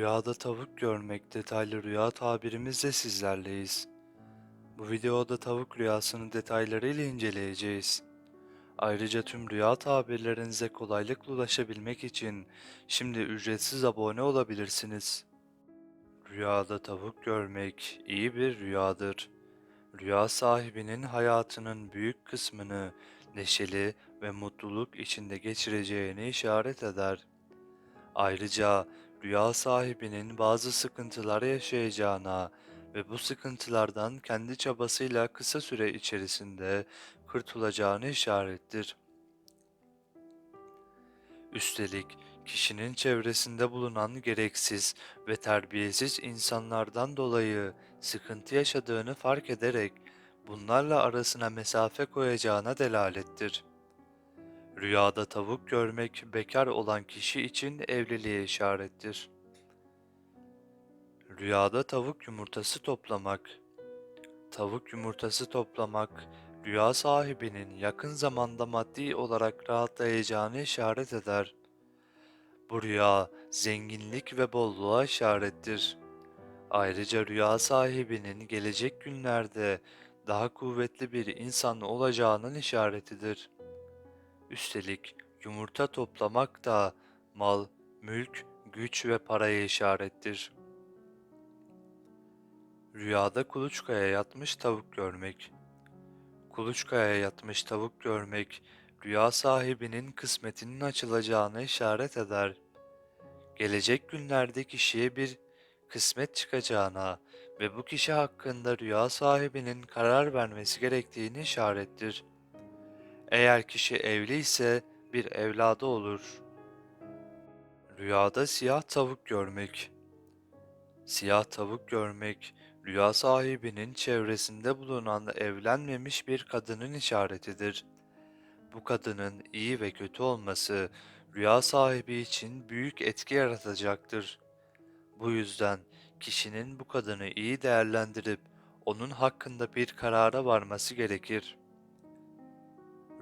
Rüyada tavuk görmek detaylı rüya tabirimizle sizlerleyiz. Bu videoda tavuk rüyasını detaylarıyla inceleyeceğiz. Ayrıca tüm rüya tabirlerinize kolaylıkla ulaşabilmek için şimdi ücretsiz abone olabilirsiniz. Rüyada tavuk görmek iyi bir rüyadır. Rüya sahibinin hayatının büyük kısmını neşeli ve mutluluk içinde geçireceğini işaret eder. Ayrıca rüya sahibinin bazı sıkıntılar yaşayacağına ve bu sıkıntılardan kendi çabasıyla kısa süre içerisinde kurtulacağını işarettir. Üstelik kişinin çevresinde bulunan gereksiz ve terbiyesiz insanlardan dolayı sıkıntı yaşadığını fark ederek bunlarla arasına mesafe koyacağına delalettir. Rüyada tavuk görmek bekar olan kişi için evliliğe işarettir. Rüyada tavuk yumurtası toplamak Tavuk yumurtası toplamak, rüya sahibinin yakın zamanda maddi olarak rahatlayacağını işaret eder. Bu rüya zenginlik ve bolluğa işarettir. Ayrıca rüya sahibinin gelecek günlerde daha kuvvetli bir insan olacağının işaretidir. Üstelik yumurta toplamak da mal, mülk, güç ve paraya işarettir. Rüyada kuluçkaya yatmış tavuk görmek. Kuluçkaya yatmış tavuk görmek, rüya sahibinin kısmetinin açılacağını işaret eder. Gelecek günlerde kişiye bir kısmet çıkacağına ve bu kişi hakkında rüya sahibinin karar vermesi gerektiğini işarettir. Eğer kişi evli ise bir evladı olur. Rüyada siyah tavuk görmek. Siyah tavuk görmek, rüya sahibinin çevresinde bulunan evlenmemiş bir kadının işaretidir. Bu kadının iyi ve kötü olması rüya sahibi için büyük etki yaratacaktır. Bu yüzden kişinin bu kadını iyi değerlendirip onun hakkında bir karara varması gerekir.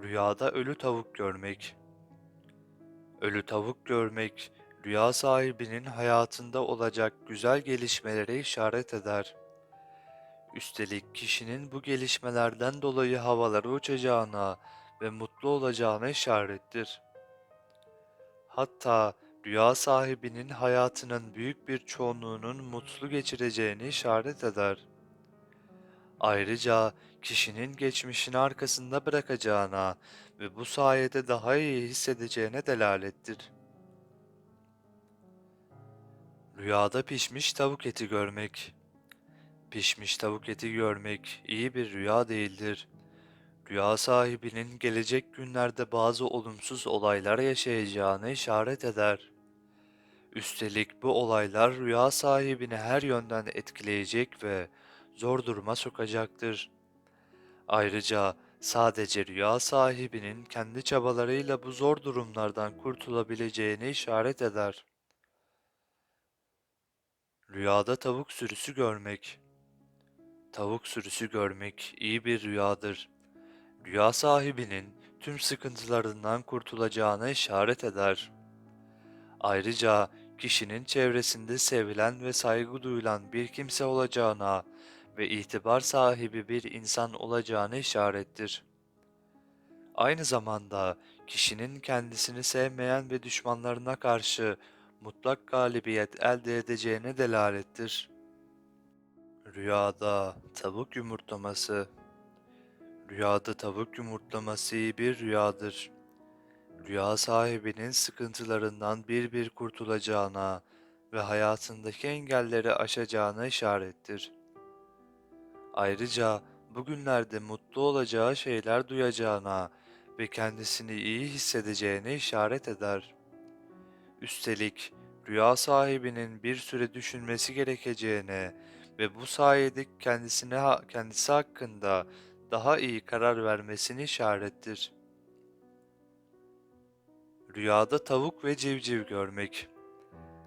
Rüyada ölü tavuk görmek. Ölü tavuk görmek, rüya sahibinin hayatında olacak güzel gelişmelere işaret eder. Üstelik kişinin bu gelişmelerden dolayı havalara uçacağına ve mutlu olacağına işarettir. Hatta rüya sahibinin hayatının büyük bir çoğunluğunun mutlu geçireceğini işaret eder. Ayrıca kişinin geçmişini arkasında bırakacağına ve bu sayede daha iyi hissedeceğine delalettir. Rüyada pişmiş tavuk eti görmek Pişmiş tavuk eti görmek iyi bir rüya değildir. Rüya sahibinin gelecek günlerde bazı olumsuz olaylar yaşayacağını işaret eder. Üstelik bu olaylar rüya sahibini her yönden etkileyecek ve zor duruma sokacaktır. Ayrıca sadece rüya sahibinin kendi çabalarıyla bu zor durumlardan kurtulabileceğini işaret eder. Rüyada tavuk sürüsü görmek Tavuk sürüsü görmek iyi bir rüyadır. Rüya sahibinin tüm sıkıntılarından kurtulacağına işaret eder. Ayrıca kişinin çevresinde sevilen ve saygı duyulan bir kimse olacağına ve itibar sahibi bir insan olacağına işarettir. Aynı zamanda kişinin kendisini sevmeyen ve düşmanlarına karşı mutlak galibiyet elde edeceğine delalettir. Rüyada tavuk yumurtlaması Rüyada tavuk yumurtlaması iyi bir rüyadır. Rüya sahibinin sıkıntılarından bir bir kurtulacağına ve hayatındaki engelleri aşacağına işarettir. Ayrıca bugünlerde mutlu olacağı şeyler duyacağına ve kendisini iyi hissedeceğine işaret eder. Üstelik rüya sahibinin bir süre düşünmesi gerekeceğine ve bu sayede kendisine kendisi hakkında daha iyi karar vermesini işarettir. Rüyada tavuk ve civciv görmek.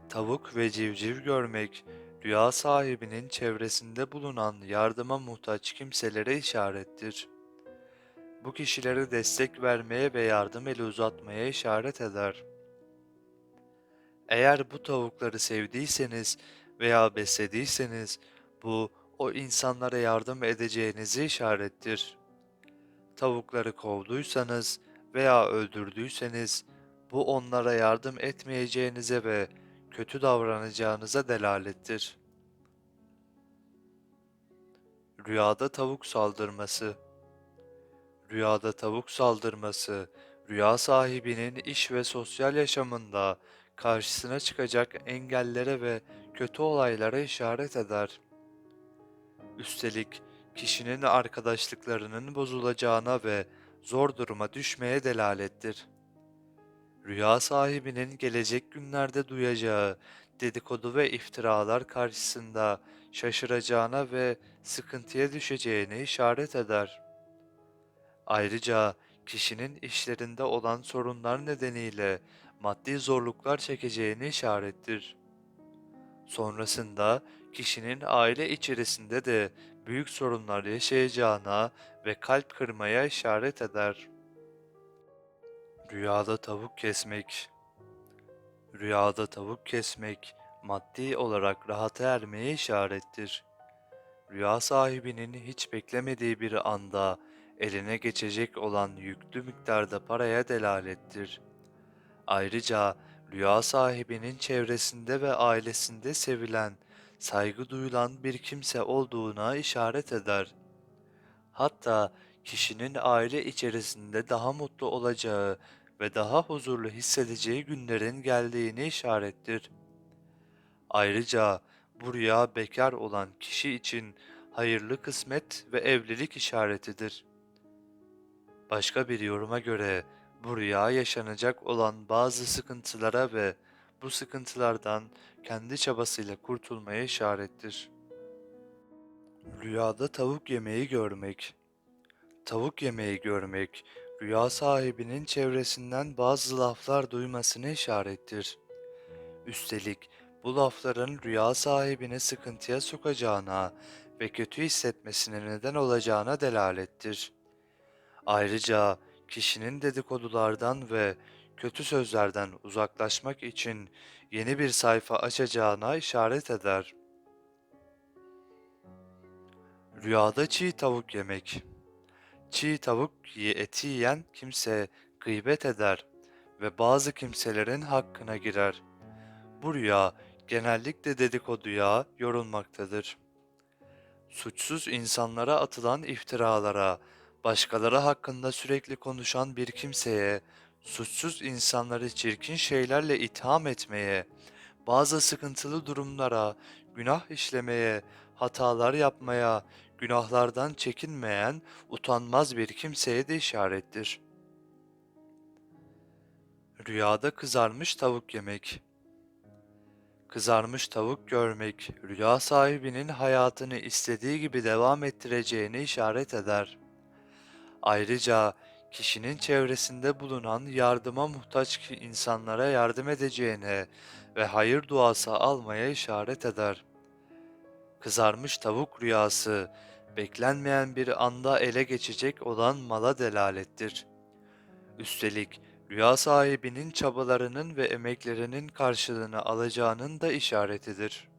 Tavuk ve civciv görmek, rüya sahibinin çevresinde bulunan yardıma muhtaç kimselere işarettir. Bu kişilere destek vermeye ve yardım eli uzatmaya işaret eder. Eğer bu tavukları sevdiyseniz veya beslediyseniz bu o insanlara yardım edeceğinizi işarettir. Tavukları kovduysanız veya öldürdüyseniz bu onlara yardım etmeyeceğinize ve kötü davranacağınıza delalettir. Rüyada tavuk saldırması Rüyada tavuk saldırması, rüya sahibinin iş ve sosyal yaşamında karşısına çıkacak engellere ve kötü olaylara işaret eder. Üstelik kişinin arkadaşlıklarının bozulacağına ve zor duruma düşmeye delalettir. Rüya sahibinin gelecek günlerde duyacağı dedikodu ve iftiralar karşısında şaşıracağına ve sıkıntıya düşeceğine işaret eder. Ayrıca kişinin işlerinde olan sorunlar nedeniyle maddi zorluklar çekeceğini işarettir. Sonrasında kişinin aile içerisinde de büyük sorunlar yaşayacağına ve kalp kırmaya işaret eder. Rüyada tavuk kesmek Rüyada tavuk kesmek maddi olarak rahata ermeye işarettir. Rüya sahibinin hiç beklemediği bir anda eline geçecek olan yüklü miktarda paraya delalettir. Ayrıca rüya sahibinin çevresinde ve ailesinde sevilen, saygı duyulan bir kimse olduğuna işaret eder. Hatta kişinin aile içerisinde daha mutlu olacağı ve daha huzurlu hissedeceği günlerin geldiğini işarettir. Ayrıca bu rüya bekar olan kişi için hayırlı kısmet ve evlilik işaretidir. Başka bir yoruma göre bu rüya yaşanacak olan bazı sıkıntılara ve bu sıkıntılardan kendi çabasıyla kurtulmaya işarettir. Rüyada tavuk yemeği görmek Tavuk yemeği görmek, rüya sahibinin çevresinden bazı laflar duymasını işarettir. Üstelik bu lafların rüya sahibini sıkıntıya sokacağına ve kötü hissetmesine neden olacağına delalettir. Ayrıca kişinin dedikodulardan ve kötü sözlerden uzaklaşmak için yeni bir sayfa açacağına işaret eder. Rüyada çiğ tavuk yemek Çiğ tavuk eti yiyen kimse gıybet eder ve bazı kimselerin hakkına girer. Bu rüya genellikle dedikoduya yorulmaktadır. Suçsuz insanlara atılan iftiralara, başkaları hakkında sürekli konuşan bir kimseye, suçsuz insanları çirkin şeylerle itham etmeye, bazı sıkıntılı durumlara, günah işlemeye, hatalar yapmaya, günahlardan çekinmeyen, utanmaz bir kimseye de işarettir. Rüyada kızarmış tavuk yemek Kızarmış tavuk görmek, rüya sahibinin hayatını istediği gibi devam ettireceğini işaret eder. Ayrıca kişinin çevresinde bulunan yardıma muhtaç insanlara yardım edeceğine ve hayır duası almaya işaret eder. Kızarmış tavuk rüyası, beklenmeyen bir anda ele geçecek olan mala delalettir. Üstelik rüya sahibinin çabalarının ve emeklerinin karşılığını alacağının da işaretidir.